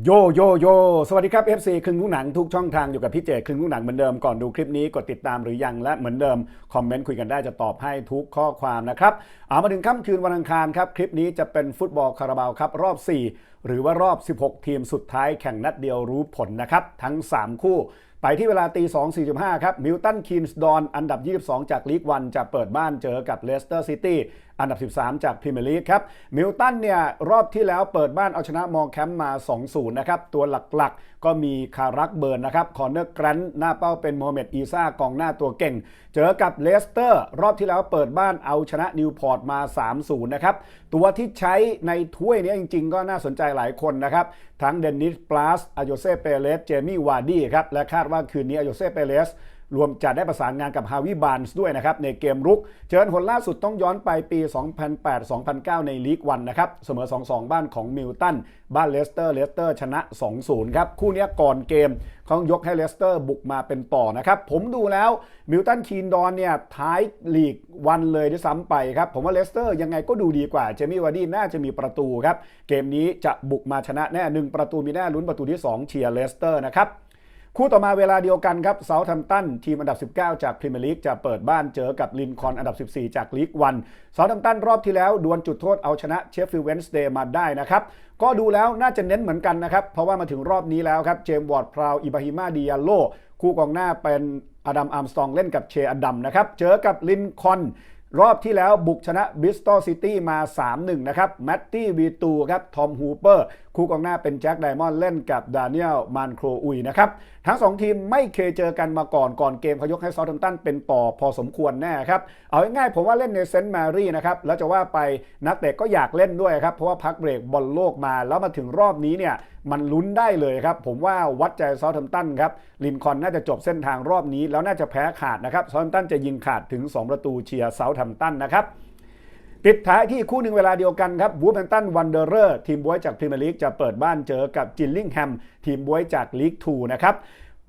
โยโยโยสวัสดีครับ FC ครึ่งลูกหนังทุกช่องทางอยู่กับพี่เจครึ่งลูกหนังเหมือนเดิมก่อนดูคลิปนี้กดติดตามหรือยังและเหมือนเดิม คอมเมนต์คุยกันได้จะตอบให้ทุกข้อความนะครับเอามาถึงค่ำคืนวันอังคารครับ คลิปนี้จะเป็นฟุตบอลคาราบาวครับรอบ 4 หรือว่ารอบ 16 ทีมสุดท้ายแข่งนัดเดียวรู้ผลนะครับ ทั้ง 3 คู่ ไปที่เวลาตี 2 45 ครับมิลตันคีนส์ดอนอันดับ 22 จากลีกวันจะเปิดบ้านเจอกับเลสเตอร์ซิตี้อันดับ 13 จากพรีเมียร์ลีกครับมิลตันเนี่ยรอบที่แล้วเปิดบ้านเอาชนะมอแคมป์มา 2-0 นะครับ ตัวหลักๆ ก็มีคารักเบิร์นนะครับคอนเนอร์แกรนหน้าเป้าเป็นโมฮัมเหม็ดอีซ่ากองหน้าตัวเก่ง เจอกับเลสเตอร์ รอบที่แล้วเปิดบ้านเอาชนะนิวพอร์ตมา 3-0 นะครับ ตัวที่ใช้ในถ้วยนี้จริง ๆ ก็น่าสนใจหลายคนนะครับ ทั้งเดนนิสปลาสอโยเซเปเรส เจมี่วาร์ดี้ครับ และคาดว่าคืนนี้อโยเซเปเรส รวมจะได้ประสานงานกับฮาวิบานส์ด้วยนะครับในเกมรุกเจอหนล่าสุดต้องย้อนไปปี 2008-2009 ในลีกวันนะครับ เสมอ 2-2 บ้านของมิลตัน บ้านเลสเตอร์เลสเตอร์ชนะ 2-0 ครับ คู่นี้ก่อนเกมเขายกให้เลสเตอร์บุกมาเป็นต่อนะครับ ผมดูแล้วมิลตันคีนดอนเนี่ยท้ายลีกวันเลยด้วยซ้ำไปครับ ผมว่าเลสเตอร์ยังไงก็ดูดีกว่า เจมี่วาร์ดี้น่าจะมีประตูครับ เกมนี้จะบุกมาชนะแน่หนึ่งประตูมีแน่ลุ้นประตูที่สองเชียร์เลสเตอร์นะครับ คู่ต่อมาเวลาเดียวกันครับเซาท์แฮมป์ตันทีมอันดับ 19 จากพรีเมียร์ลีกจะเปิดบ้านเจอกับลินคอนอันดับ 14 จากลีกวันเซาท์แฮมป์ตันรอบที่แล้วดวลจุดโทษเอาชนะเชฟฟิลด์เวนส์เดย์มาได้นะครับก็ดูแล้วน่าจะเน้นเหมือนกันนะครับ เพราะว่ามาถึงรอบนี้แล้วครับเจมส์วอร์ดพราวอิบราฮิมาดิยาโลคู่กองหน้าเป็นอดัมอาร์มสตองเล่นกับเชอดัมนะครับเจอกับลินคอน รอบที่แล้วบุกชนะบิสตอลซิตี้มา 3-1 นะครับ แมตตี้วีตูครับ ทอมฮูเปอร์ คู่กองหน้าเป็นแจ็คไดมอนด์เล่นกับดานิเอลมานโครอุยนะครับ ทั้ง 2 ทีมไม่เคยเจอกันมาก่อนก่อนเกมเขายกให้ซาท์แฮมตันเป็นต่อพอสมควรแน่ครับ เอาง่ายๆผมว่าเล่นในเซนต์แมรี่นะครับ แล้วจะว่าไปนักเตะก็อยากเล่นด้วยครับ เพราะว่าพักเบรกบอลโลกมาแล้วมาถึงรอบนี้เนี่ย มันลุ้นได้เลยครับ ผมว่าวัดใจซาท์แฮมป์ตันครับลินคอนน่าจะจบเส้นทางรอบนี้ แล้วน่าจะแพ้ขาดนะครับซาท์แฮมป์ตันจะยิงขาดถึง 2 ประตูเชียร์เซาท์แฮมป์ตันนะครับปิดท้ายที่คู่หนึ่งเวลาเดียวกันครับวูแฮมตันวันเดอร์เรอร์ทีมบวยจากพรีเมียร์ลีกจะเปิดบ้านเจอกับจิลลิงแฮมทีมบวยจากลีก2นะครับ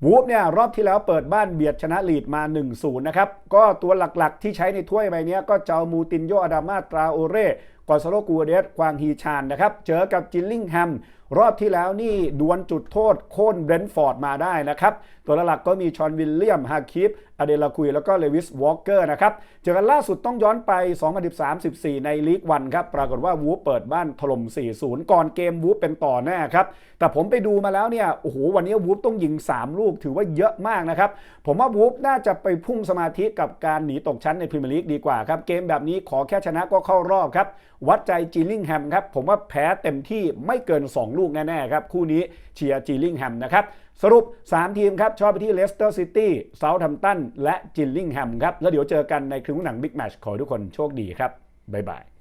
วูฟเนี่ยรอบที่แล้วเปิดบ้านเบียดชนะลีดมา 1-0 นะครับ ก็ตัวหลักๆ ที่ใช้ในถ้วยใบนี้ก็เจ้ามูตินโยอาดามาตราโอเร่กอนซาโลกูเดสควางฮีชานนะครับ เจอกับจิลลิงแฮม รอบที่แล้วนี่ดวลจุดโทษโค่นเบรนท์ฟอร์ดมาได้นะครับ ตัวหลักก็มีชอนวิลเลียมฮาคิปอเดลาคุย แล้วก็เลวิสวอลเกอร์นะครับ เจอกันล่าสุดต้องย้อนไป 2013-14 ในลีกวันครับ ปรากฏว่าวูเปิดบ้านถล่ม 4-0 ก่อนเกมวูเป็นต่อแน่ครับ แต่ผมไปดูมาแล้วเนี่ย โอ้โห วันนี้วูต้องยิง 3 ลูกถือว่าเยอะมากนะครับ ผมว่าวูน่าจะไปพุ่งสมาธิกับการหนีตกชั้นในพรีเมียร์ลีกดีกว่าครับ เกมแบบนี้ขอแค่ชนะก็เข้ารอบครับ วัดใจจีลิงแฮมครับ ผมว่าแพ้เต็มที่ไม่เกิน 2 ลูกแน่ๆครับ คู่นี้เชียร์จีลิงแฮมนะครับสรุป 3 ทีมครับ ชอบไปที่เลสเตอร์ซิตี้เซาท์แฮมตันและจิลลิงแฮมครับ แล้วเดี๋ยวเจอกันในครึ่งหนังบิ๊กแมชขอทุกคนโชคดีครับ บ๊ายบาย